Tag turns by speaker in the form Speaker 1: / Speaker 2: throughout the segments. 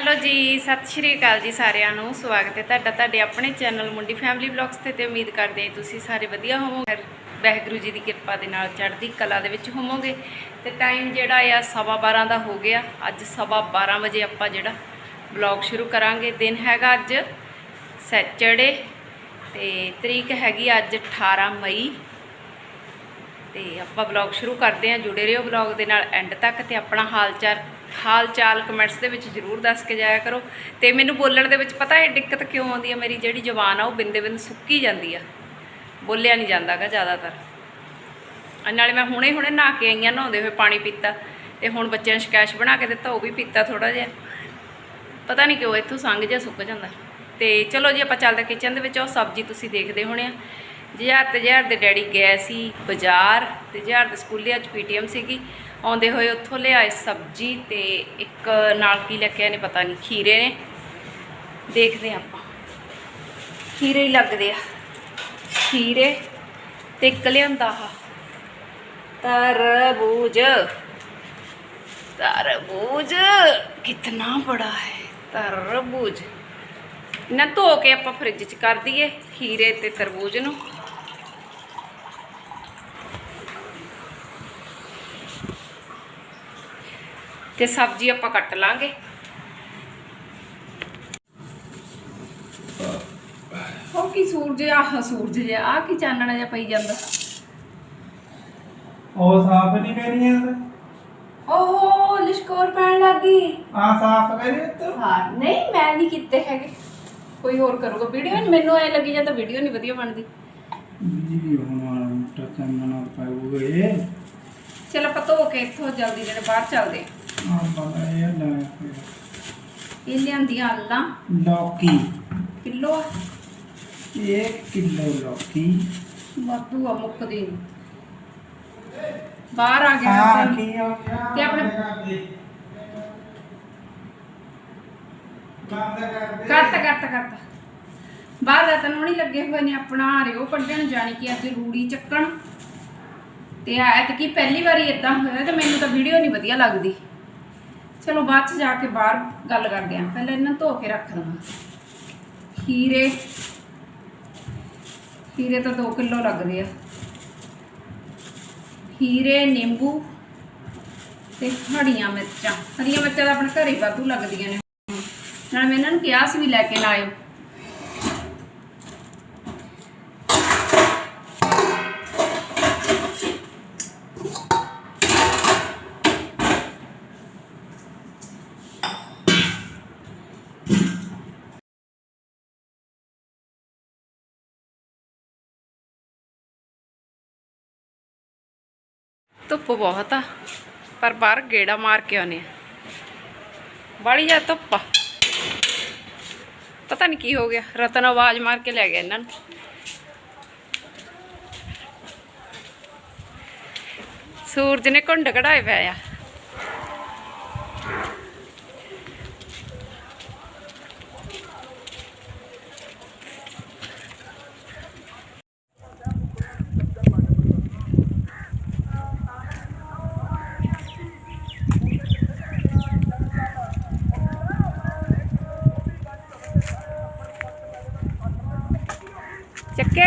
Speaker 1: Hello ਜੀ, ਸਤਿ ਸ਼੍ਰੀ ਅਕਾਲ ਜੀ ਸਾਰਿਆਂ ਨੂੰ। ਸਵਾਗਤ ਹੈ ਤੁਹਾਡਾ ਤੁਹਾਡੇ ਆਪਣੇ ਚੈਨਲ ਮੁੰਡੀ ਫੈਮਿਲੀ ਵਲੌਗਸ ਤੇ ਤੇ ਉਮੀਦ ਕਰਦੇ ਹਾਂ ਤੁਸੀਂ ਸਾਰੇ ਵਧੀਆ ਹੋਵੋਗੇ। ਵਾਹਿਗੁਰੂ ਜੀ ਦੀ ਕਿਰਪਾ ਦੇ ਨਾਲ ਚੜ੍ਹਦੀ ਕਲਾ ਦੇ ਵਿੱਚ ਹੋਵੋਗੇ। ਤੇ ਟਾਈਮ ਜਿਹੜਾ ਆ ਸਵਾ 12 ਦਾ ਹੋ ਗਿਆ। ਅੱਜ ਸਵਾ 12 ਵਜੇ ਆਪਾਂ ਜਿਹੜਾ ਵਲੌਗ ਸ਼ੁਰੂ ਕਰਾਂਗੇ। ਦਿਨ ਹੈਗਾ ਅੱਜ ਸੈਚਰਡੇ ਤੇ ਤਰੀਕ ਹੈਗੀ ਅੱਜ 18 ਮਈ। ਤੇ ਆਪਾਂ ਵਲੌਗ ਸ਼ੁਰੂ ਕਰਦੇ ਹਾਂ। ਜੁੜੇ ਰਹੋ ਵਲੌਗ ਦੇ ਨਾਲ। ਐਂਡ ਤੱਕ ਤੇ ਆਪਣਾ ਹਾਲ ਚਾਲ ਹਾਲ ਚਾਲ ਕਮੈਂਟਸ ਦੇ ਵਿੱਚ ਜਰੂਰ ਦੱਸ ਕੇ ਜਾਇਆ ਕਰੋ। ਤੇ ਮੈਨੂੰ ਬੋਲਣ ਦੇ ਵਿੱਚ ਪਤਾ ਹੈ ਦਿੱਕਤ ਕਿਉਂ ਆਉਂਦੀ ਹੈ? ਮੇਰੀ ਜਿਹੜੀ ਜ਼ੁਬਾਨ ਆ ਉਹ ਬਿੰਦੇ ਬਿੰਦ ਸੁੱਕੀ ਜਾਂਦੀ ਆ। ਬੋਲਿਆ ਨਹੀਂ ਜਾਂਦਾਗਾ ਜ਼ਿਆਦਾਤਰ। ਨਾਲੇ ਮੈਂ ਹੁਣੇ ਹੁਣੇ ਨਹਾ ਕੇ ਆਈਆਂ ਨਹਾਉਂਦੇ ਹੋਏ ਪਾਣੀ ਪੀਤਾ। ਤੇ ਹੁਣ ਬੱਚਿਆਂ ਨੂੰ ਸ਼ਿਕਾਇਤ ਬਣਾ ਕੇ ਦਿੱਤਾ, ਉਹ ਵੀ ਪੀਤਾ ਥੋੜਾ ਜਿਹਾ। ਪਤਾ ਨਹੀਂ ਕਿਉਂ ਇੱਥੋਂ ਸੰਗ ਜਿਹਾ ਸੁੱਕ ਜਾਂਦਾ। ਤੇ ਚਲੋ ਜੀ, ਆਪਾਂ ਚੱਲਦੇ ਕਿਚਨ ਦੇ ਵਿੱਚ। ਉਹ ਸਬਜ਼ੀ ਤੁਸੀਂ ਦੇਖਦੇ ਹੋਣੇ ਆ। ਜਹਰ ਤੇ ਜਹਾਰ ਦੇ ਡੈਡੀ ਗਏ ਸੀ ਬਾਜ਼ਾਰ ਤੇ ਜਹਾਰ ਦੇ ਸਕੂਲੇ, ਅੱਜ ਪੀਟੀਐਮ ਸੀਗੀ। ਆਉਂਦੇ ਹੋਏ ਉੱਥੋਂ ਲਿਆਏ ਸਬਜ਼ੀ ਤੇ ਇੱਕ ਨਾਲ ਕੀ ਲੈ ਕੇ ਆਏ ਨੇ ਪਤਾ ਨਹੀਂ, ਖੀਰੇ ਨੇ। ਦੇਖਦੇ ਹਾਂ ਆਪਾਂ। ਖੀਰੇ ਹੀ ਲੱਗਦੇ ਆ। ਖੀਰੇ ਤੇ ਇੱਕ ਲਿਆਂਦਾ ਆ। ਤਰਬੂਜ। ਤਰਬੂਜ ਕਿੰਨਾ ਬੜਾ ਹੈ, ਤਰਬੂਜ। ਇਹਨਾਂ ਧੋ ਕੇ ਆਪਾਂ ਫ੍ਰਿਜ 'ਚ ਕਰ ਦਈਏ ਖੀਰੇ ਤੇ ਤਰਬੂਜ ਨੂੰ। ਤੇ ਸਬਜ਼ੀ ਆਪਾਂ ਕੱਟ ਲਾਂਗੇ। ਹੋ ਕੀ ਸੂਰਜ ਆਹ ਸੂਰਜ ਜਿਹਾ ਆ ਕੀ ਚਾਨਣਾ ਜਿਹਾ ਪਈ ਜਾਂਦਾ।
Speaker 2: ਉਹ ਸਾਫ਼ ਨਹੀਂ ਕਰੀਆਂ
Speaker 1: ਓਹੋ ਲਿਸ਼ਕੋਰ ਪੈਣ ਲੱਗੀ
Speaker 2: ਆ ਸਾਫ਼ ਕਰੀ ਤੂੰ
Speaker 1: ਹਾਂ ਨਹੀਂ ਮੈਂ ਨਹੀਂ ਕੀਤੇ ਹੈਗੇ। ਕੋਈ ਹੋਰ ਕਰੂਗਾ ਵੀਡੀਓ ਮੈਨੂੰ ਐ ਲੱਗੀ ਜਾਂਦਾ ਵੀਡੀਓ ਨਹੀਂ ਵਧੀਆ ਬਣਦੀ।
Speaker 2: ਜੀ ਹੁਣ ਟਕਨ ਮਨਾ ਪਾਉਗੇ
Speaker 1: ਚਲ ਆਪਾਂ ਧੋ ਕੇ ਇੱਥੋਂ ਜਲਦੀ ਜਿਹੜੇ ਬਾਹਰ ਚੱਲਦੇ ਆ।
Speaker 2: ਆ ਬੜਾ ਇਹ ਲੈ
Speaker 1: ਇਹ ਲਿਆਂਦੀਆਂ ਆਲਾਂ
Speaker 2: ਲੌਕੀ।
Speaker 1: Kilo
Speaker 2: 1 kilo ਲੌਕੀ।
Speaker 1: ਵਾਧੂ ਆ ਮੁੱਕਦੀ ਨੀ। ਬਾਹਰ ਆ ਗਿਆ
Speaker 2: ਆ
Speaker 1: ਆਪਣਾ।
Speaker 2: ਕੀ ਗਿਆ?
Speaker 1: ਤੇ ਆਪਣੇ- ਕਰਤਾ ਕਰਤਾ ਕਰਤਾ ਬਾਹਰ ਦਾ ਤੈਨੂੰ ਨਹੀਂ ਲੱਗੇ ਹੋਏ ਨੇ ਆਪਣਾ ਰਿਓ ਕੱਢਣ ਜਾਣੀ ਕਿ ਅੱਜ ਰੂੜੀ ਚੱਕਣ। ਤੇ ਪਹਿਲੀ ਵਾਰੀ ਇਦਾਂ ਹੋਇਆ ਤੇ ਮੈਨੂੰ ਤਾਂ ਵੀਡੀਓ ਨਹੀਂ ਵਧੀਆ ਲੱਗਦੀ। ਚਲੋ ਬਾਅਦ ਚ ਜਾ ਕੇ ਬਾਹਰ ਗੱਲ ਕਰਦੇ ਆਂ। ਪਹਿਲਾਂ ਇਹਨਾਂ ਨੂੰ ਧੋ ਕੇ ਰੱਖ ਦਵਾਂ ਖੀਰੇ। ਖੀਰੇ ਤਾਂ 2 ਕਿਲੋ ਲੱਗਦੇ ਆ। ਖੀਰੇ, ਨਿੰਬੂ ਤੇ ਹਰੀਆਂ ਮਿਰਚਾਂ। ਹਰੀਆਂ ਮਿਰਚਾਂ ਤਾਂ ਆਪਣੇ ਘਰੇ ਵਾਧੂ ਲੱਗਦੀਆਂ ਨੇ। ਨਾਲ ਮੈਂ ਇਹਨਾਂ ਨੂੰ ਕਿਹਾ ਸੀ ਵੀ ਲੈ ਕੇ ਲਾਇਓ ਧੁੱਪ ਬਹੁਤ ਆ, ਪਰ ਬਾਹਰ ਗੇੜਾ ਮਾਰ ਕੇ ਆਉਨੇ ਆ। ਜਾ ਧੁੱਪ ਪਤਾ ਨਹੀਂ ਕੀ ਹੋ ਗਿਆ, ਰਤਨ ਆਵਾਜ਼ ਮਾਰ ਕੇ ਲੈ ਗਿਆ ਇਹਨਾਂ ਨੂੰ। ਸੂਰਜ ਨੇ ਘੁੰਡ ਕਢਾਏ ਪਏ ਆ।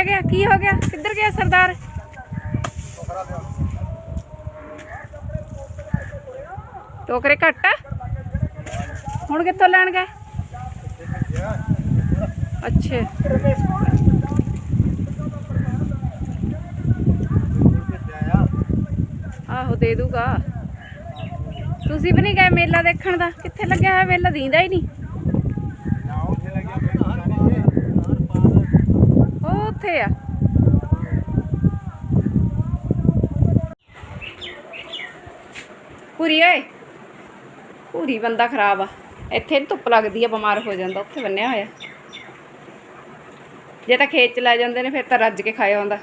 Speaker 1: ਚੱਕਿਆ ਗਿਆ? ਕੀ ਹੋ ਗਿਆ? ਕਿੱਧਰ ਗਿਆ ਸਰਦਾਰ? ਟੋਕਰੇ ਘੱਟ? ਆ ਹੁਣ ਕਿੱਥੋਂ ਲੈਣ ਗਏ? ਅੱਛਾ। ਆਹੋ, ਦੇ ਦੂਗਾ। ਤੁਸੀਂ ਵੀ ਨਹੀਂ ਗਏ ਮੇਲਾ ਦੇਖਣ ਦਾ? ਕਿੱਥੇ ਲੱਗਿਆ ਹੋਇਆ ਮੇਲਾ? ਦੀਂਦਾ ਹੀ ਨਹੀਂ। ਉਹ ਆ? ਪੂਰੀ ਓਏ। ਪੂਰੀ ਬੰਦਾ ਖਰਾਬ ਆ। ਇੱਥੇ ਧੁੱਪ ਲੱਗਦੀ ਆ, ਬਿਮਾਰ ਹੋ ਜਾਂਦਾ, ਉੱਥੇ ਬੰਨਿਆ ਹੋਇਆ। ਜੇ ਤਾਂ ਖੇਤ ਚ ਲੈ ਜਾਂਦੇ ਨੇ, ਫਿਰ ਤਾਂ ਰੱਜ ਕੇ ਖਾਇਆ ਹੁੰਦਾ।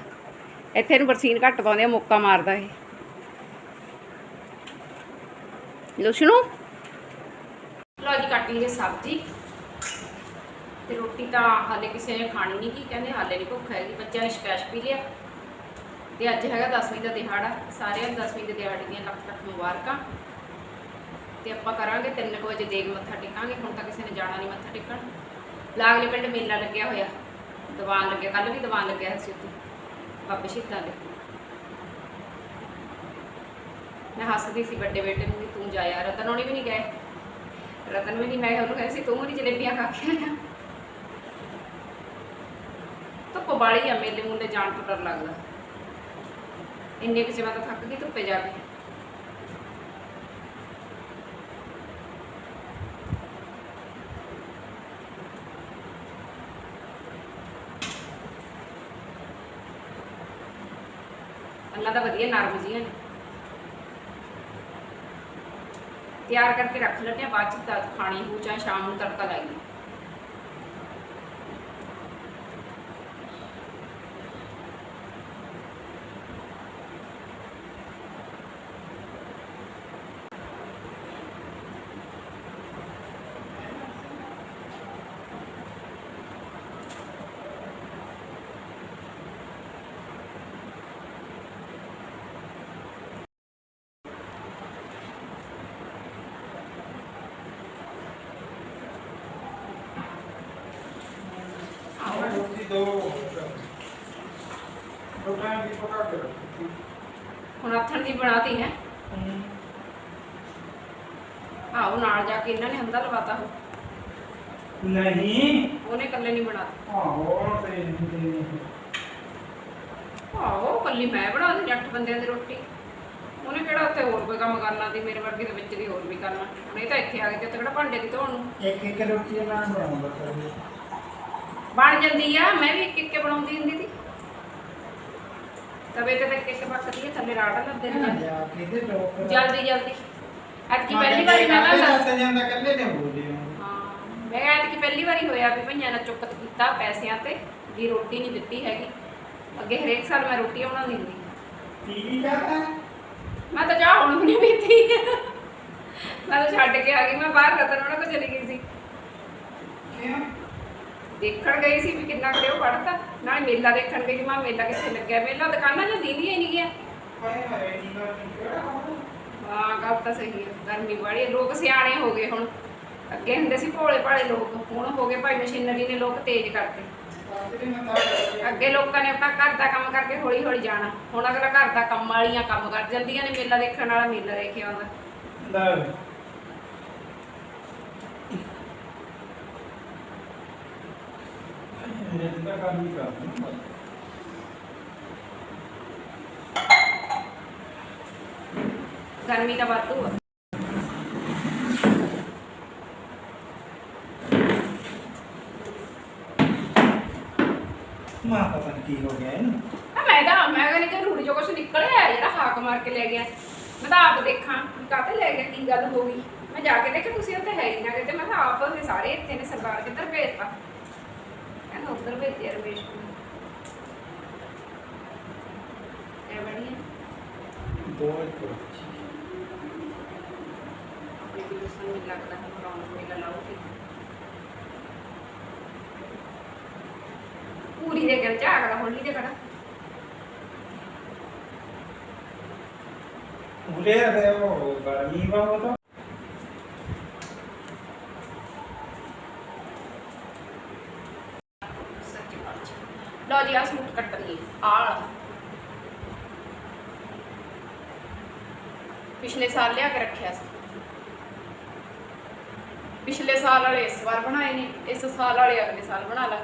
Speaker 1: ਇੱਥੇ ਨੂੰ ਬਰਸੀਨ ਘੱਟ ਪਾਉਂਦੇ ਆ, ਮੁੱਕਾ ਮਾਰਦਾ ਇਹ। ਲੋਸ਼ਣੂ ਲੋ ਜੀ, ਕੱਟ ਲਈਏ ਸਬਜ਼ੀ। ਤੇ ਰੋਟੀ ਤਾਂ ਹਾਲੇ ਕਿਸੇ ਨੇ ਖਾਣੀ ਨਹੀਂ, ਕੀ ਕਹਿੰਦੇ, ਹਾਲੇ ਨਹੀਂ ਭੁੱਖ ਹੈਗੀ, ਬੱਚਿਆਂ ਨੇ ਸਪੈਸ਼ ਪੀ ਲਿਆ ਤੇ ਅੱਜ ਹੈਗਾ 10ਵੀਂ ਦਾ ਦਿਹਾੜਾ, ਸਾਰਿਆਂ ਨੂੰ 10ਵੀਂ ਦੇ ਦਿਹਾੜੇ ਦੀਆਂ ਲੱਖ ਲੱਖ ਮੁਬਾਰਕਾਂ। ਤੇ ਆਪਾਂ ਕਰਾਂਗੇ 3 ਵਜੇ ਦੇਗ ਮੱਥਾ ਟੇਕਾਂਗੇ, ਹੁਣ ਤਾਂ ਕਿਸੇ ਨੇ ਜਾਣਾ ਨਹੀਂ ਮੱਥਾ ਟੇਕਣ। ਲਾਗਲੇ ਪਿੰਡ ਮੇਲਾ ਲੱਗਿਆ ਹੋਇਆ, ਦੀਵਾਨ ਲੱਗਿਆ ਕੱਲ ਵੀ ਦੀਵਾਨ ਲੱਗਿਆ ਸੀ ਉੱਥੇ, ਬਾਬੇ ਸ਼ਹੀਦਾਂ ਦੇ। ਮੈਂ ਹੱਸਦੀ ਸੀ ਵੱਡੇ ਬੇਟੇ ਨੂੰ ਵੀ, ਤੂੰ ਜਾਇਆ ਰਤਨ ਹੋਣੀ ਵੀ ਨਹੀਂ ਗਏ? ਰਤਨ ਵੀ ਨਹੀਂ ਮੈਂ ਉਹਨੂੰ ਕਹਿੰਦੀ ਸੀ ਤੂੰ ਮੇਰੀ ਜਲੇਬੀਆਂ ਖਾ ਕੇ ਆਇਆ ਧੁੱਪ ਬਾਲੀ ਆ, ਮੇਲੇ ਮੂਲੇ ਜਾਣ ਤੋਂ ਡਰ ਲੱਗਦਾ। ਇੰਨੇ ਕੁ ਚ ਮੈਂ ਤਾਂ ਥੱਕ ਗਈ ਧੁੱਪੇ ਜਾ ਕੇ। ਅੱਲਾ ਤਾਂ ਵਧੀਆ ਨਰਮ ਜੀਆਂ ਨੇ। ਤਿਆਰ ਕਰਕੇ ਰੱਖ ਲੈਂਦੇ ਆ, ਬਾਅਦ ਚ ਖਾਣੀ ਹੋ ਚਾਹੇ ਸ਼ਾਮ ਨੂੰ ਤੜਕਾ ਲਾਈਏ
Speaker 2: ਆਹ ਰੋਟੀ ਦੋ ਰੋਟਾਂ ਦੀ ਪਕਾ ਕੇ ਰੱਖੀ
Speaker 1: ਹੁਣ ਆਥਣ ਦੀ ਬਣਾਤੀ ਹੈ। ਆਹੋ ਨਾਲ ਜਾ ਕੇ ਇਹਨਾਂ ਨੇ ਹੰਦਾ ਲਵਾਤਾ ਹੋ
Speaker 2: ਨਹੀਂ।
Speaker 1: ਉਹਨੇ ਇਕੱਲੇ ਨਹੀਂ ਬਣਾਤੀ।
Speaker 2: ਆਹੋ ਤੇ ਨਹੀਂ
Speaker 1: ਆਹੋ ਕੱਲੀ ਮੈਂ ਬਣਾ ਦਿੰਦੀ ਅੱਠ ਬੰਦਿਆਂ ਦੀ ਰੋਟੀ। ਉਹਨੇ ਕਿਹੜਾ ਉੱਥੇ ਹੋਰ ਕੋਈ ਕੰਮ ਕਰਨਾ ਤੇ ਮੇਰੇ ਵਰਗੀ ਦੇ ਵਿੱਚ ਦੀ ਹੋਰ ਵੀ ਕਰਨਾ। ਹੁਣ ਇਹ ਤਾਂ ਇੱਥੇ ਆ ਗਏ ਤੇ ਉੱਥੇ ਕਿਹੜਾ ਭਾਂਡੇ ਦੀ ਧੋਣ ਨੂੰ।
Speaker 2: ਇੱਕ ਇੱਕ ਰੋਟੀ ਦਾ ਨਾਮ ਬਣਾਉਂਦਾ
Speaker 1: ਬਣ ਜਾਂਦੀ ਆ ਮੈਂ ਵੀ ਇੱਕ ਇੱਕ ਕੇ ਬਣਾਉਂਦੀ ਹੁੰਦੀ ਸੀ। ਤਵੇ ਤੇ ਇੱਕ ਪੱਕਦੀ ਹੈ ਥੱਲੇ ਰਾੜ ਲੱਦੇ ਨੇ।
Speaker 2: ਜਾ ਲੋਕ
Speaker 1: ਜਲਦੀ ਜਲਦੀ। ਐਤਕੀ ਪਹਿਲੀ ਵਾਰੀ ਮੈਂ ਨਾ
Speaker 2: ਦੱਸ ਜਾਂਦਾ ਕੱਲੇ ਨੇ ਬੋਲੇ
Speaker 1: ਹਾਂ ਮੈਂ ਐਤਕੀ ਪਹਿਲੀ ਵਾਰੀ ਹੋਇਆ ਵੀ ਭਈਆਂ ਨੇ ਚੁੱਕਤ ਕੀਤਾ ਪੈਸਿਆਂ ਤੇ ਵੀ ਰੋਟੀ ਨਹੀਂ ਦਿੱਤੀ ਹੈਗੀ। ਅੱਗੇ ਹਰੇਕ ਸਾਲ ਮੈਂ ਰੋਟੀ ਬਣਾਉਂਦੀ ਹੁੰਦੀ
Speaker 2: ਟੀਵੀ ਦਾ
Speaker 1: ਮੈਂ ਤਾਂ ਚਾਹ ਹੁਣ ਨਹੀਂ ਪੀਤੀ। ਮੈਂ ਤਾਂ ਛੱਡ ਕੇ ਆ ਗਈ ਮੈਂ ਬਾਹਰ ਰਤਨ ਉਹਨਾਂ ਕੋਲ ਚਲੀ ਗਈ ਸੀ।
Speaker 2: ਕਿਉਂ?
Speaker 1: ਦੇਖਣ ਗਈ ਸੀ ਵੀ ਕਿੰਨਾ ਕਰਿਓ ਪੜਦਾ ਨਾਲੇ ਮੇਲਾ ਦੇਖਣ ਗਈ ਮੈਂ ਮੇਲਾ ਕਿੱਥੇ ਲੱਗਿਆ? ਮੇਲਾ ਦੁਕਾਨਾਂ 'ਚ ਦੀਦੀ ਹੀ ਨਹੀਂ ਗਿਆ। ਹਾਂ, ਗੱਲ ਤਾਂ ਸਹੀ ਹੈ, ਗਰਮੀ ਬੜੀ ਲੋਕ ਸਿਆਣੇ ਹੋ ਗਏ ਹੁਣ। ਅੱਗੇ ਹੁੰਦੇ ਸੀ ਭੋਲੇ ਭਾਲੇ ਲੋਕ, ਹੁਣ ਹੋ ਗਏ ਭਾਈ ਮਸ਼ੀਨਰੀ ਨੇ ਲੋਕ ਤੇਜ਼ ਕਰਤੇ। ਅੱਗੇ ਲੋਕਾਂ ਨੇ ਆਪਣਾ ਘਰ ਦਾ ਕੰਮ ਕਰਕੇ ਹੌਲੀ ਹੌਲੀ ਜਾਣਾ। ਹੁਣ ਅਗਲਾ ਘਰ ਦਾ ਕੰਮ ਵਾਲੀਆਂ ਕੰਮ ਕਰ ਜਾਂਦੀਆਂ ਨੇ, ਮੇਲਾ ਦੇਖਣ ਵਾਲਾ ਮੇਲਾ ਦੇਖਿਆ ਆਉਂਦਾ
Speaker 2: ਤਾਂ ਕੰਮ ਹੀ ਕਰਦਾ
Speaker 1: ਗਰਮੀ ਦਾ ਵਾਧੂ। ਆ
Speaker 2: ਮਾਂ ਪਤਾ ਨਹੀਂ ਕੀ ਹੋ ਗਿਆ ਇਹਨੂੰ।
Speaker 1: ਆ ਮੈਂ ਤਾਂ ਮੈਂ ਕਹਿੰਦੀ ਕਿ ਰੂੜੀ ਜੋ ਕੁਛ ਨਿਕਲਿਆ ਜਿਹੜਾ ਹਾਕ ਮਾਰ ਕੇ ਲੈ ਗਿਆ। ਮੈਂ ਤਾਂ ਆਪ ਦੇਖਾਂ ਵੀ ਕਾਹਤੇ ਲੈ ਗਿਆ ਕੀ ਗੱਲ ਹੋ ਗਈ। ਮੈਂ ਜਾ ਕੇ ਦੇਖਿਆ ਤੁਸੀਂ ਉੱਥੇ ਹੈ ਹੀ ਨਾ ਕਿਤੇ। ਮੈਂ ਤਾਂ ਆਪ ਉੱਥੇ ਸਾਰੇ ਇੱਥੇ ਨੇ ਸਰਦਾਰ ਕਿੱਧਰ ਭੇਜਤਾ। ਕਹਿੰਦਾ ਉੱਧਰ ਭੇਜਿਆ ਰਮੇਸ਼ ਨੂੰ। ਇਹ ਹੈ
Speaker 2: ਦੋ ਇੱਕ
Speaker 1: ਆਪਣੇ ਕੋਲ ਸਾਨੂੰ ਲੱਗਦਾ ਹੈ ਰੌਣਕ ਮੇਲਾ ਲਾਉਗੀ ਪੂਰੀ ਦੇ ਗੱਲ ਝਾਗਦਾ ਹੋਲੀ ਦੇ ਕੜਾ
Speaker 2: ਉਰੇ ਰਹੇ ਉਹ ਗਰਮੀ ਬਹੁਤ ਆ
Speaker 1: ਸੱਚੀ ਬਾਤ ਲਓ ਜੀ ਆ ਸੂਟ ਕੱਟ ਲਈਏ ਆਲ ਪਿਛਲੇ ਸਾਲ ਲਿਆ ਕੇ ਰੱਖਿਆ ਸੀ। ਪਿਛਲੇ ਸਾਲ ਵਾਲੇ ਇਸ ਵਾਰ ਬਣਾਏ ਨੇ, ਇਸ ਸਾਲ ਵਾਲੇ ਅਗਲੇ ਸਾਲ ਬਣਾ ਲਾ।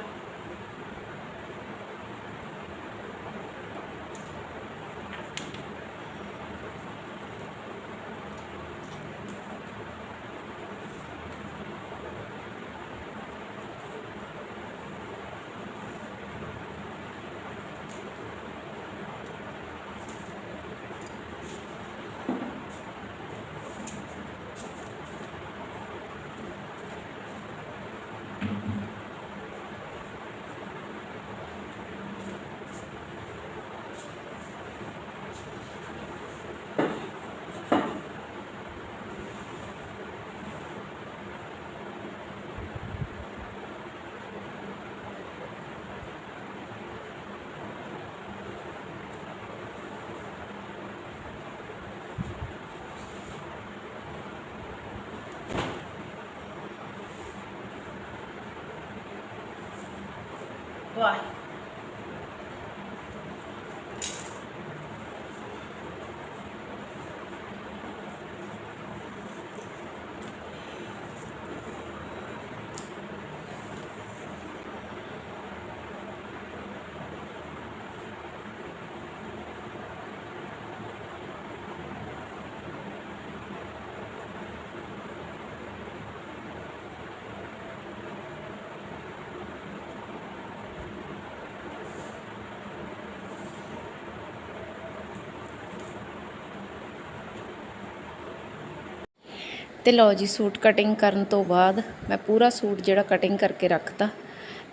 Speaker 1: Boa. ਤੇ ਲਓ ਜੀ ਸੂਟ ਕਟਿੰਗ ਕਰਨ ਤੋਂ ਬਾਅਦ ਮੈਂ ਪੂਰਾ ਸੂਟ ਜਿਹੜਾ ਕਟਿੰਗ ਕਰਕੇ ਰੱਖਤਾ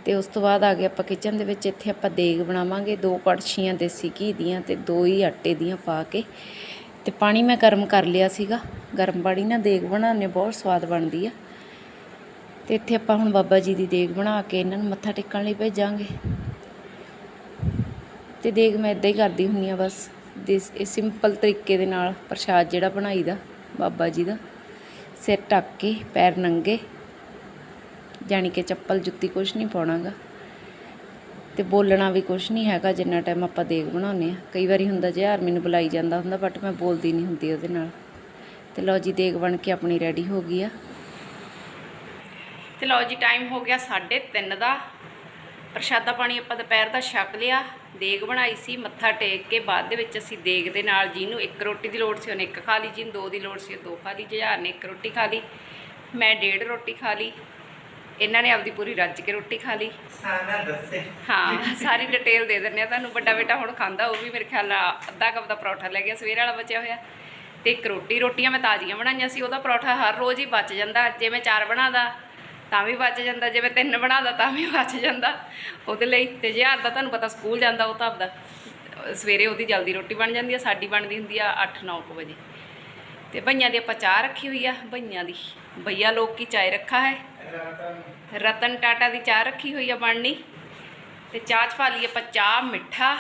Speaker 1: ਤੇ ਉਸ ਤੋਂ ਬਾਅਦ ਆ ਗਏ ਆਪਾਂ ਕਿਚਨ ਦੇ ਵਿੱਚ, ਇੱਥੇ ਆਪਾਂ ਦੇਗ ਬਣਾਵਾਂਗੇ, ਦੋ ਕੜਛੀਆਂ ਦੇਸੀ ਘੀ ਦੀਆਂ ਤੇ ਦੋ ਹੀ ਆਟੇ ਦੀਆਂ ਪਾ ਕੇ। ਤੇ ਪਾਣੀ ਮੈਂ ਗਰਮ ਕਰ ਲਿਆ ਸੀਗਾ, ਗਰਮ ਪਾਣੀ ਨਾਲ ਦੇਗ ਬਣਾਉਣੇ ਬਹੁਤ ਸਵਾਦ ਬਣਦੀ ਆ। ਤੇ ਇੱਥੇ ਆਪਾਂ ਹੁਣ ਬਾਬਾ ਜੀ ਦੀ ਦੇਗ ਬਣਾ ਕੇ ਇਹਨਾਂ ਨੂੰ ਮੱਥਾ ਟੇਕਣ ਲਈ ਭੇਜਾਂਗੇ। ਤੇ ਦੇਗ ਮੈਂ ਇਦਾਂ ਹੀ ਕਰਦੀ ਹੁੰਨੀ ਆ ਬਸ, ਦਿਸ ਸਿੰਪਲ ਤਰੀਕੇ ਦੇ ਨਾਲ ਪ੍ਰਸ਼ਾਦ ਜਿਹੜਾ ਬਣਾਈਦਾ ਬਾਬਾ ਜੀ ਦਾ। ਸਿਰ ਢੱਕ ਕੇ, ਪੈਰ ਨੰਗੇ, ਜਾਣੀ ਕਿ ਚੱਪਲ ਜੁੱਤੀ ਕੁਛ ਨਹੀਂ ਪਾਉਣਾਗਾ। ਤੇ ਬੋਲਣਾ ਵੀ ਕੁਛ ਨਹੀਂ ਹੈਗਾ, ਜਿੰਨਾ ਟਾਈਮ ਆਪਾਂ ਦੇਗ ਬਣਾਉਂਦੇ ਆ ਕਈ ਵਾਰੀ ਹੁੰਦਾ ਜੇ ਜਿਹਾਰ ਮੈਨੂੰ ਬੁਲਾਈ ਜਾਂਦਾ ਹੁੰਦਾ ਬਟ ਮੈਂ ਬੋਲਦੀ ਨਹੀਂ ਹੁੰਦੀ ਉਹਦੇ ਨਾਲ। ਤੇ ਲਓ ਜੀ, ਦੇਗ ਬਣ ਕੇ ਆਪਣੀ ਰੈਡੀ ਹੋ ਗਈ ਆ। ਤੇ ਲਓ ਜੀ ਟਾਈਮ ਹੋ ਗਿਆ 3:30 ਦਾ। ਪ੍ਰਸ਼ਾਦਾ ਪਾਣੀ ਆਪਾਂ ਦੁਪਹਿਰ ਦਾ ਛਕ ਲਿਆ ਦੇਗ ਬਣਾਈ ਸੀ ਮੱਥਾ ਟੇਕ ਕੇ ਬਾਅਦ ਦੇ ਵਿੱਚ ਅਸੀਂ ਦੇਗ ਦੇ ਨਾਲ ਜਿਹਨੂੰ ਇੱਕ ਰੋਟੀ ਦੀ ਲੋੜ ਸੀ ਉਹਨੇ ਇੱਕ ਖਾ ਲਈ ਜਿਹਨੂੰ ਦੋ ਦੀ ਲੋੜ ਸੀ ਉਹ ਦੋ ਖਾ ਲਈ ਜੁਝਾਰ ਨੇ ਇੱਕ ਰੋਟੀ ਖਾ ਲਈ ਮੈਂ ਡੇਢ ਰੋਟੀ ਖਾ ਲਈ ਇਹਨਾਂ ਨੇ ਆਪਦੀ ਪੂਰੀ ਰੱਜ ਕੇ ਰੋਟੀ ਖਾ ਲਈ।
Speaker 2: ਸਾਰਾ ਦੱਸੇ।
Speaker 1: ਹਾਂ ਸਾਰੀ ਡਿਟੇਲ ਦੇ ਦਿੰਦੇ ਆ ਤੁਹਾਨੂੰ ਵੱਡਾ ਬੇਟਾ ਹੁਣ ਖਾਂਦਾ ਉਹ ਵੀ ਮੇਰੇ ਖਿਆਲ ਨਾਲ ਅੱਧਾ ਕੱਪ ਦਾ ਪਰੌਠਾ ਲੈ ਗਿਆ ਸਵੇਰ ਵਾਲਾ ਬਚਿਆ ਹੋਇਆ। ਤੇ ਇੱਕ ਰੋਟੀ ਰੋਟੀਆਂ ਮੈਂ ਤਾਜ਼ੀਆਂ ਬਣਾਈਆਂ ਸੀ ਉਹਦਾ ਪਰੌਠਾ ਹਰ ਰੋਜ਼ ਹੀ ਬਚ ਜਾਂਦਾ ਜੇ ਮੈਂ ਚਾਰ ਬਣਾਦਾ ਤਾਂ ਵੀ ਬਚ ਜਾਂਦਾ, ਜੇ ਮੈਂ ਤਿੰਨ ਬਣਾਦਾ ਤਾਂ ਵੀ ਬਚ ਜਾਂਦਾ। ਉਹਦੇ ਲਈ ਤੇ ਜਿਹਾਰ ਦਾ ਤੁਹਾਨੂੰ ਪਤਾ ਸਕੂਲ ਜਾਂਦਾ ਉਹ ਤਾਂ ਆਪਦਾ, ਸਵੇਰੇ ਉਹਦੀ ਜਲਦੀ ਰੋਟੀ ਬਣ ਜਾਂਦੀ ਆ, ਸਾਡੀ ਬਣਦੀ ਹੁੰਦੀ ਆ 8-9 ਵਜੇ। ਤੇ ਭਈਆਂ ਦੀ ਆਪਾਂ ਚਾਹ ਰੱਖੀ ਹੋਈ ਆ ਭਈਆਂ ਦੀ। ਭਈਆ ਲੋਕ ਕੀ ਚਾय ਰੱਖਾ ਹੈ?
Speaker 2: ਰਤਨ
Speaker 1: ਟਾਟਾ ਦੀ ਚਾਹ ਰੱਖੀ ਹੋਈ ਆ ਬਣਨੀ। ਤੇ ਚਾਹ ਚ ਪਾ ਲਈ ਆਪਾਂ ਚਾਹ, ਮਿੱਠਾ।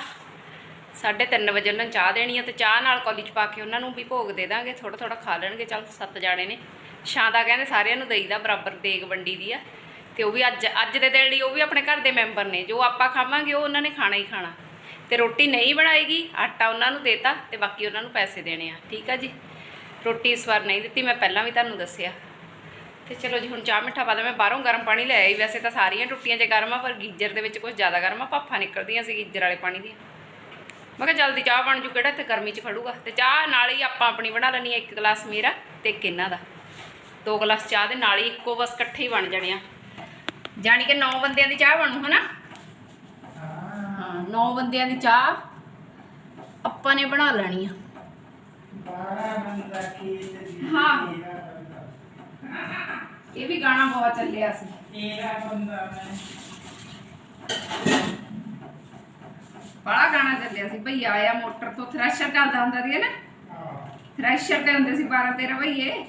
Speaker 1: 3:30 ਵਜੇ ਉਹਨਾਂ ਨੂੰ ਚਾਹ ਦੇਣੀ ਆ ਤੇ ਚਾਹ ਨਾਲ ਕੌਲੀ ਪਾ ਕੇ ਉਹਨਾਂ ਨੂੰ ਵੀ ਭੋਗ ਦੇ ਦਾਂਗੇ ਥੋੜਾ ਥੋੜਾ ਖਾ ਲੈਣਗੇ। ਚੱਲ ਸੱਤ ਜਾਣੇ ਨੇ। ਛਾਂ ਦਾ ਕਹਿੰਦੇ ਸਾਰਿਆਂ ਨੂੰ ਦੇਈਦਾ ਬਰਾਬਰ ਦੇਗ ਵੰਡੀ ਦੀ ਆ। ਤੇ ਉਹ ਵੀ ਅੱਜ ਅੱਜ ਦੇ ਦਿਨ ਲਈ ਉਹ ਵੀ ਆਪਣੇ ਘਰ ਦੇ ਮੈਂਬਰ ਨੇ। ਜੋ ਆਪਾਂ ਖਾਵਾਂਗੇ, ਉਹ ਉਹਨਾਂ ਨੇ ਖਾਣਾ ਹੀ ਖਾਣਾ। ਤੇ ਰੋਟੀ ਨਹੀਂ ਬਣਾਏਗੀ, ਆਟਾ ਉਹਨਾਂ ਨੂੰ ਦੇਤਾ ਤੇ ਬਾਕੀ ਉਹਨਾਂ ਨੂੰ ਪੈਸੇ ਦੇਣੇ ਆ। ਠੀਕ ਆ ਜੀ? ਰੋਟੀ ਇਸ ਵਾਰ ਨਹੀਂ ਦਿੱਤੀ, ਮੈਂ ਪਹਿਲਾਂ ਵੀ ਤੁਹਾਨੂੰ ਦੱਸਿਆ। ਤੇ ਚਲੋ ਜੀ, ਹੁਣ ਚਾਹ ਮਿੱਠਾ ਪਾ ਦਾਂ ਮੈਂ ਬਾਹਰੋਂ ਗਰਮ ਪਾਣੀ ਲੈ ਆਈ। ਵੈਸੇ ਤਾਂ ਸਾਰੀਆਂ ਟੁੱਟੀਆਂ 'ਚ ਗਰਮ ਆ, ਪਰ ਗੀਜ਼ਰ ਦੇ ਵਿੱਚ ਕੁਝ ਜ਼ਿਆਦਾ ਗਰਮ ਆ। ਭਾਫਾਂ ਨਿਕਲਦੀਆਂ ਸੀ ਗੀਜ਼ਰ ਵਾਲੇ ਪਾਣੀ ਦੀਆਂ। ਮੈਂ ਕਿਹਾ ਜਲਦੀ ਚਾਹ ਬਣ ਜੂ ਕਿਹੜਾ? ਇੱਥੇ ਗਰਮੀ 'ਚ ਖੜੂਗਾ ਤੇ ਚਾਹ ਨਾਲ ਹੀ ਆਪਾਂ ਆਪਣੀ ਬਣਾ ਲੈਣੀ ਆ ਇੱਕ ਗਲਾਸ ਮੇਰਾ ਤੇ ਇੱਕ ਇਹਨਾਂ ਦਾ। ਦੋ ਗਲਾਸ ਚਾਹ ਦੇ ਨਾਲ ਹੀ ਇੱਕੋ ਬਸ ਇਕੱਠੇ ਹੀ ਬਣ ਜਾਣੇ ਆ। ਜਾਣੀ ਕਿ 9 ਬੰਦਿਆਂ ਦੀ ਚਾਹ ਬਣੂ ਹਨਾ? ਹਾਂ 9 ਬੰਦਿਆਂ ਦੀ ਚਾਹ ਆਪਾਂ ਨੇ ਬਣਾ ਲੈਣੀ ਆ। ਹਾਂ। ਇਹ ਵੀ ਗਾਣਾ ਬਹੁਤ ਚੱਲਿਆ ਸੀ।
Speaker 2: ਤੇਰਾ ਬੰਦਾ ਮੈਂ
Speaker 1: ਬੜਾ ਗਾਣਾ ਚੱਲਿਆ ਸੀ। ਭਈਆ ਆਇਆ ਮੋਟਰ ਤੋਂ ਥ੍ਰੈਸ਼ਰ ਚੱਲਦਾ ਹੁੰਦਾ ਸੀ ਨਾ? ਥ੍ਰੈਸ਼ਰ ਤੇ ਹੁੰਦੇ ਸੀ 12 13 ਭਈਏ।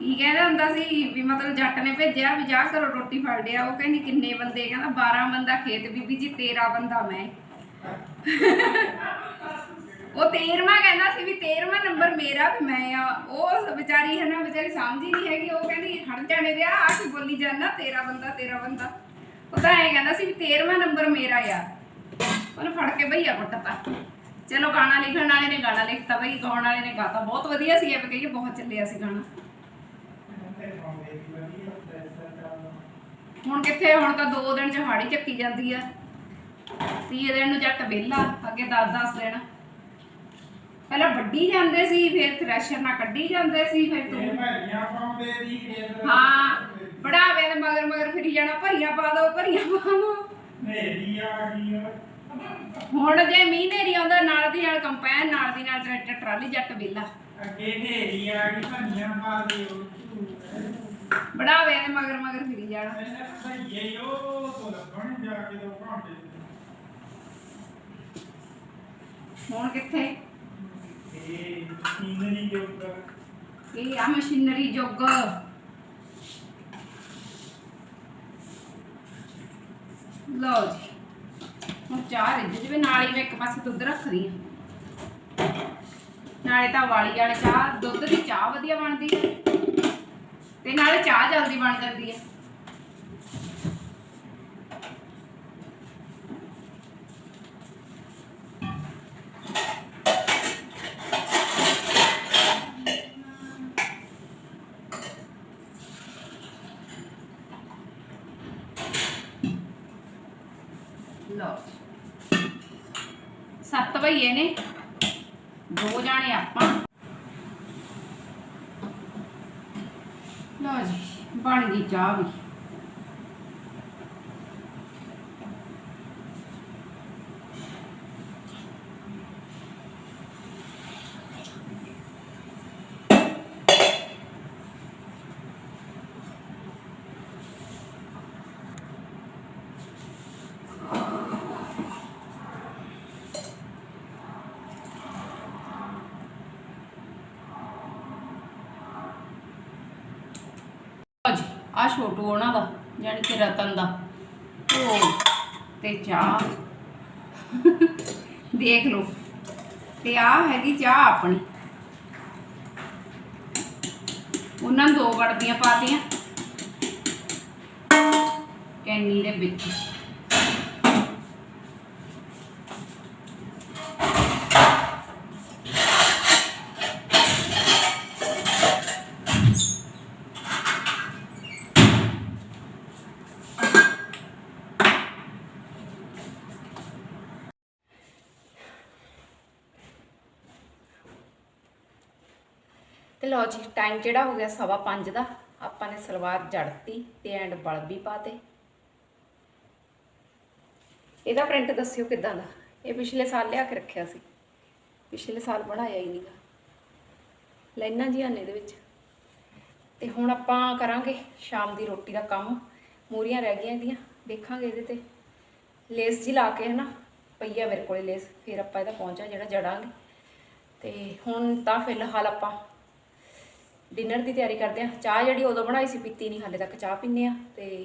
Speaker 1: ਕੀ ਕਹਿੰਦਾ ਹੁੰਦਾ ਸੀ ਵੀ ਮਤਲਬ ਜੱਟ ਨੇ ਭੇਜਿਆ ਵੀ ਜਾ ਕਰੋ ਰੋਟੀ ਫੜ ਲਿਆ। ਉਹ ਕਹਿੰਦੀ ਕਿੰਨੇ ਬੰਦੇ, ਕਹਿੰਦਾ 12 ਬੰਦਾ ਖੇਤ, ਬੀਬੀ ਜੀ 13 ਬੰਦਾ ਮੈਂ। ਉਹ 13ਵਾਂ ਕਹਿੰਦਾ ਸੀ ਵੀ 13ਵਾਂ ਨੰਬਰ ਮੇਰਾ ਵੀ ਮੈਂ ਆ। ਉਹ ਵਿਚਾਰੀ ਹੈ ਨਾ ਵਿਚਾਰੀ ਸਮਝੀ ਨਹੀਂ ਹੈਗੀ। ਉਹ ਕਹਿੰਦੀ ਹਟ ਜਾਣੇ ਦੇ ਆ ਕੀ ਬੋਲੀ ਜਾਂਦਾ 13 ਬੰਦਾ 13 ਬੰਦਾ। ਉਹ ਤਾਂ ਐਂ ਕਹਿੰਦਾ ਸੀ ਵੀ 13ਵਾਂ ਨੰਬਰ ਮੇਰਾ ਆ। ਉਹਨੇ ਫੜ ਕੇ ਭਈਆ ਕੁੱਟਤਾ। ਚਲੋ ਗਾਣਾ ਲਿਖਣ ਵਾਲੇ ਨੇ ਗਾਣਾ ਲਿਖਤਾ ਬਈ, ਗਾਉਣ ਵਾਲੇ ਨੇ ਗਾਤਾ। ਬਹੁਤ ਵਧੀਆ ਸੀ ਇਹ ਕਹੀਏ, ਬਹੁਤ ਚੱਲਿਆ ਸੀ ਗਾਣਾ
Speaker 2: ਤੇ ਬੰਦੇ ਦੀ ਵਧੀਆ ਪ੍ਰੈਸ਼ਰ ਚੱਲਦਾ
Speaker 1: ਹੁਣ ਕਿੱਥੇ ਹੁਣ ਤਾਂ ਦੋ ਦਿਨ ਚ ਹਾੜੀ ਚੱਕੀ ਜਾਂਦੀ ਆ। ਤੀਏ ਦਿਨ ਨੂੰ ਜੱਟ ਵਿਹਲਾ ਅੱਗੇ 10-10 ਦਿਨ। ਪਹਿਲਾਂ ਵੱਡੀ ਜਾਂਦੇ ਸੀ ਫਿਰ ਥ੍ਰੈਸ਼ਰ ਨਾਲ ਕੱਢੀ ਜਾਂਦੇ ਸੀ ਫਿਰ ਤੂੰ
Speaker 2: ਭਰੀਆਂ ਪਾਉਂਦੇ ਦੀ ਖੇਤ
Speaker 1: ਹਾਂ ਬੜਾਵੇ ਦੇ ਮਗਰ ਮਗਰ ਫਿਰੀ ਜਾਣਾ ਭਰੀਆਂ ਪਾ ਦੋ ਭਰੀਆਂ ਪਾ ਦੋ।
Speaker 2: ਮੇਰੀ ਆ ਗਈ ਓ।
Speaker 1: ਹੁਣ ਜੇ ਮੀਂਹ ਨੇਰੀ ਆਉਂਦਾ ਨਾਲ ਦੀ ਨਾਲ ਕੰਪੈਨ ਨਾਲ ਦੀ ਨਾਲ ਟਰੈਕਟਰ ਟਰਾਲੀ ਜੱਟ ਵਿਹਲਾ।
Speaker 2: ਅੱਗੇ ਢੇਰੀ ਆ ਗਈ ਭਰੀਆਂ ਪਾ ਦਿਓ।
Speaker 1: ਬੜਾਵੇ ਦੇ ਮਗਰ ਮਗਰ ਫਿਰੀ ਜਾਣਾ।
Speaker 2: ਇਹਨਾਂ ਭਈਏ ਉਹ ਤੋਂ ਲੱਭਣ ਜਾ ਕੇ ਦੋ ਘੰਟੇ
Speaker 1: ਹੁਣ ਕਿੱਥੇ?
Speaker 2: ਇਹ ਸੀਨਰੀ ਦੇ
Speaker 1: ਇਹ ਆ ਮਸ਼ੀਨਰੀ ਜੁੱਗ ਲਓ ਜੀ, ਹੁਣ ਚਾਹ ਰਿੱਝ ਜਵੇ, ਨਾਲ ਹੀ ਮੈਂ ਇੱਕ ਪਾਸੇ ਦੁੱਧ ਰੱਖਦੀ ਆ ਨਾਲੇ ਤਾਂ ਵਾਲੀ ਵਾਲੇ ਚਾਹ, ਦੁੱਧ ਦੀ ਚਾਹ ਵਧੀਆ ਬਣਦੀ ਹੈ। ਤੇ ਨਾਲੇ ਚਾਹ ਜਲਦੀ ਬਣ ਜਾਂਦੀ ਹੈ ਲਓ ਜੀ। ਸੱਤ ਭਈਏ ਨੇ ਦੋ ਜਾਣੇ ਆਪਾਂ ਲਓ ਜੀ ਬਣ ਗਈ ਚਾਹ ਵੀ ਲਓ ਜੀ ਆ ਛੋਟੂ ਉਹਨਾਂ ਦਾ ਯਾਨੀ ਕਿ ਰਤਨ ਦਾ। ਉਹ ਤੇ ਚਾਹ। ਦੇਖ ਲਓ। ਤੇ ਆ ਹੈਗੀ ਚਾਹ ਆਪਣੀ। ਉਹਨਾਂ ਨੂੰ ਦੋ ਗੜਬੀਆਂ ਪਾਤੀਆਂ। ਕੈਨੀ ਦੇ ਵਿੱਚ। ਤੇ ਲਓ ਜੀ ਟਾਈਮ ਜਿਹੜਾ ਹੋ ਗਿਆ ਸਵਾ ਪੰਜ ਦਾ। ਆਪਾਂ ਨੇ ਸਲਵਾਰ ਜੜਤੀ ਤੇ ਐਂਡ ਬਲ ਵੀ ਪਾਤੇ। ਇਹਦਾ ਪ੍ਰਿੰਟ ਦੱਸਿਓ ਕਿੱਦਾਂ ਦਾ? ਇਹ ਪਿਛਲੇ ਸਾਲ ਲਿਆ ਕੇ ਰੱਖਿਆ ਸੀ। ਪਿਛਲੇ ਸਾਲ ਬਣਾਇਆ ਹੀ ਨਹੀਂਗਾ ਲਾਈਨਾਂ ਜੀਆਂ ਨੇ ਇਹਦੇ ਵਿੱਚ। ਤੇ ਹੁਣ ਆਪਾਂ ਕਰਾਂਗੇ ਸ਼ਾਮ ਦੀ ਰੋਟੀ ਦਾ ਕੰਮ। ਮੂਰੀਆਂ ਰਹਿ ਗਈਆਂ ਇਹਦੀਆਂ। ਦੇਖਾਂਗੇ ਇਹਦੇ ਤੇ। ਲੇਸ ਜੀ ਲਾ ਕੇ ਹਨਾ ਆ ਮੇਰੇ ਕੋਲੇ ਲੇਸ। ਫਿਰ ਆਪਾਂ ਇਹਦਾ ਪਹੁੰਚਾ ਜਿਹੜਾ ਜੜਾਂਗੇ। ਤੇ ਹੁਣ ਤਾਂ ਫਿਲਹਾਲ ਆਪਾਂ ਡਿਨਰ ਦੀ ਤਿਆਰੀ ਕਰਦੇ ਆ ਚਾਹ ਜਿਹੜੀ ਉਦੋਂ ਬਣਾਈ ਸੀ ਪੀਤੀ ਨਹੀਂ ਹਾਲੇ ਤੱਕ ਚਾਹ ਪੀਨੇ ਆ ਤੇ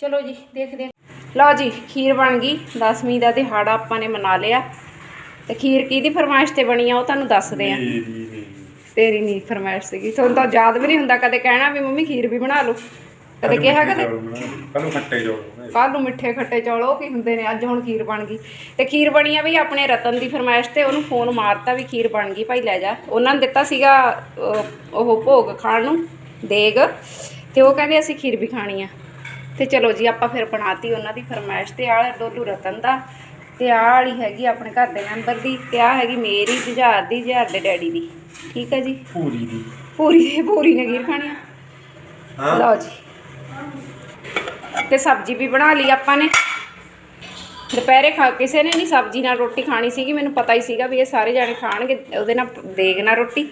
Speaker 1: ਚਲੋ ਜੀ ਦੇਖਦੇ ਆ ਲਓ ਜੀ ਖੀਰ ਬਣ ਗਈ। 10ਵੀਂ ਦਾ ਦਿਹਾੜਾ ਆਪਾਂ ਨੇ ਮਨਾ ਲਿਆ। ਤੇ ਖੀਰ ਕਿਹਦੀ ਫਰਮਾਇਸ਼ ਤੇ ਬਣੀ ਆ ਉਹ ਤੁਹਾਨੂੰ ਦੱਸਦੇ ਆ ਤੇਰੀ ਨਹੀਂ ਫਰਮਾਇਸ਼ ਸੀਗੀ। ਤੁਹਾਨੂੰ ਤਾਂ ਯਾਦ ਵੀ ਨਹੀਂ ਹੁੰਦਾ ਕਦੇ ਕਹਿਣਾ ਵੀ ਮੰਮੀ ਖੀਰ ਵੀ ਬਣਾ ਲਓ। ਕਦੇ ਕਿਹਾ ਕਦੇ?
Speaker 3: ਕੱਲ ਖੱਟੇ ਜੋੜ ਬਣਾਏ।
Speaker 1: ਕੱਲ ਨੂੰ ਮਿੱਠੇ ਖੱਟੇ ਚੌਲ ਉਹ ਕੀ ਹੁੰਦੇ ਨੇ? ਅੱਜ ਹੁਣ ਖੀਰ ਬਣ ਗਈ। ਤੇ ਖੀਰ ਬਣੀ ਆ ਵੀ ਆਪਣੇ ਰਤਨ ਦੀ ਫਰਮਾਇਸ਼ ਤੇ ਉਹਨੂੰ ਫੋਨ ਮਾਰਤਾ ਵੀ ਖੀਰ ਬਣ ਗਈ ਭਾਈ ਲੈ ਜਾ। ਉਹਨਾਂ ਨੇ ਦਿੱਤਾ ਸੀਗਾ ਅਹ, ਉਹ ਭੋਗ ਖਾਣ ਨੂੰ ਦੇਗ। ਤੇ ਉਹ ਕਹਿੰਦੇ ਅਸੀਂ ਖੀਰ ਵੀ ਖਾਣੀ ਆ। ਤੇ ਚਲੋ ਜੀ ਆਪਾਂ ਫਿਰ ਬਣਾਤੀ ਉਹਨਾਂ ਦੀ ਫਰਮਾਇਸ਼ ਤੇ ਆਹ ਡੋਲੂ ਰਤਨ ਦਾ। ਤੇ ਆਹ ਵਾਲੀ ਹੈਗੀ ਆਪਣੇ ਘਰ ਦੇ ਮੈਂਬਰ ਦੀ ਤੇ ਆਹ ਹੈਗੀ ਮੇਰੀ ਜੁਝਾਰ ਦੀ ਜੁਝਾਰ ਦੇ ਡੈਡੀ ਦੀ। ਠੀਕ ਹੈ ਜੀ?
Speaker 3: ਭੂਰੀ ਦੀ।
Speaker 1: ਪੂਰੀ ਪੂਰੀ ਨੇ ਖੀਰ ਖਾਣੀ ਆ। ਲਓ ਜੀ। ਤੇ ਸਬਜ਼ੀ ਵੀ ਬਣਾ ਲਈ ਆਪਾਂ ਨੇ। ਦੁਪਹਿਰੇ ਖਾ ਕਿਸੇ ਨੇ ਨਹੀਂ ਸਬਜ਼ੀ ਨਾਲ ਰੋਟੀ ਖਾਣੀ ਸੀਗੀ, ਮੈਨੂੰ ਪਤਾ ਹੀ ਸੀਗਾ ਵੀ ਇਹ ਸਾਰੇ ਜਾਣੇ ਖਾਣਗੇ, ਉਹਦੇ ਨਾਲ ਦੇਗ ਨਾਲ ਰੋਟੀ।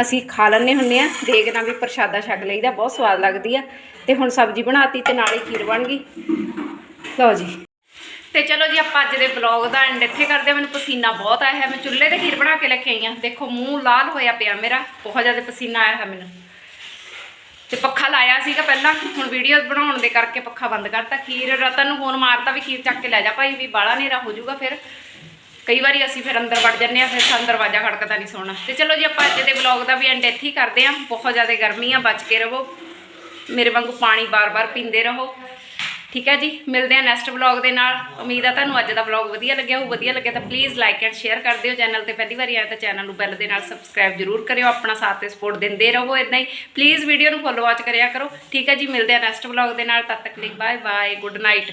Speaker 1: ਅਸੀਂ ਖਾ ਲੈਂਦੇ ਹੁੰਨੇ ਆ ਦੇਗ ਨਾਲ ਵੀ ਪ੍ਰਸ਼ਾਦਾ ਛਕ ਲਈਦਾ, ਬਹੁਤ ਸਵਾਦ ਲੱਗਦੀ ਆ। ਤੇ ਹੁਣ ਸਬਜ਼ੀ ਬਣਾਤੀ ਤੇ ਨਾਲ ਹੀ ਖੀਰ ਬਣ ਗਈ। ਲਓ ਜੀ। ਤੇ ਚਲੋ ਜੀ, ਆਪਾਂ ਅੱਜ ਦੇ ਵਲੌਗ ਦਾ ਐਂਡ ਇੱਥੇ ਕਰਦੇ ਹਾਂ। ਮੈਨੂੰ ਪਸੀਨਾ ਬਹੁਤ ਆਇਆ ਹੈ। ਮੈਂ ਚੁੱਲ੍ਹੇ ਤੇ ਖੀਰ ਬਣਾ ਕੇ ਲੈ ਕੇ ਆਈ ਹਾਂ। ਦੇਖੋ, ਮੂੰਹ ਲਾਲ ਹੋਇਆ ਪਿਆ ਮੇਰਾ। ਬਹੁਤ ਜ਼ਿਆਦਾ ਪਸੀਨਾ ਆਇਆ ਹੈ ਮੈਨੂੰ। ਪੱਖਾ ਸੀਗਾ ਪਹਿਲਾਂ, ਹੁਣ ਵੀਡੀਓ ਬਣਾਉਣ ਦੇ ਕਰਕੇ ਪੱਖਾ ਬੰਦ ਕਰਤਾ। ਖੀਰ ਰਤਨ ਨੂੰ ਫੋਨ ਮਾਰਤਾ ਵੀ ਖੀਰ ਚੱਕ ਕੇ ਲੈ ਜਾ ਭਾਈ, ਵੀ ਬਾਲਾ ਹਨੇਰਾ ਹੋ ਜਾਊਗਾ ਫਿਰ। ਕਈ ਵਾਰੀ ਅਸੀਂ ਫਿਰ ਅੰਦਰ ਵੜ ਜੰਨੇ ਆ ਫਿਰ ਸਾਨੂੰ ਦਰਵਾਜ਼ਾ ਖੜਕਦਾ ਨਹੀਂ ਸੋਣਾ। ਤੇ ਚਲੋ ਜੀ, ਆਪਾਂ ਅੱਜ ਦੇ ਵਲੌਗ ਦਾ ਵੀ ਐਂਡ ਇੱਥੇ ਹੀ ਕਰਦੇ ਹਾਂ। ਬਹੁਤ ਜ਼ਿਆਦਾ ਗਰਮੀ ਆ, ਬਚ ਕੇ ਰਹੋ। ਮੇਰੇ ਵਾਂਗੂ ਪਾਣੀ ਬਾਰ-ਬਾਰ ਪੀਂਦੇ ਰਹੋ। ਠੀਕ ਹੈ ਜੀ, ਮਿਲਦੇ ਆ ਨੈਕਸਟ ਵਲੌਗ ਦੇ ਨਾਲ। ਉਮੀਦ ਆ ਤੁਹਾਨੂੰ ਅੱਜ ਦਾ ਵਲੌਗ ਵਧੀਆ ਲੱਗਿਆ ਹੋਊ, ਵਧੀਆ ਲੱਗਿਆ ਤਾਂ ਪਲੀਜ਼ ਲਾਈਕ ਐਂਡ ਸ਼ੇਅਰ ਕਰ ਦਿਓ। ਚੈਨਲ ਤੇ ਪਹਿਲੀ ਵਾਰੀ ਆਇਆ ਤਾਂ ਚੈਨਲ ਨੂੰ ਬੈਲ ਦੇ ਨਾਲ ਸਬਸਕ੍ਰਾਈਬ ਜਰੂਰ ਕਰਿਓ। ਆਪਣਾ ਸਾਥ ਤੇ ਸਪੋਰਟ ਦਿੰਦੇ ਰਹੋ ਇਦਾਂ ਹੀ। ਪਲੀਜ਼ ਵੀਡੀਓ ਨੂੰ ਫੋਲੋ ਵਾਚ ਕਰਿਆ ਕਰੋ। ਠੀਕ ਹੈ ਜੀ, ਮਿਲਦੇ ਆ ਨੈਕਸਟ ਵਲੌਗ ਦੇ ਨਾਲ। ਤਦ ਤੱਕ ਲਈ ਬਾਏ ਬਾਏ ਗੁੱਡ ਨਾਈਟ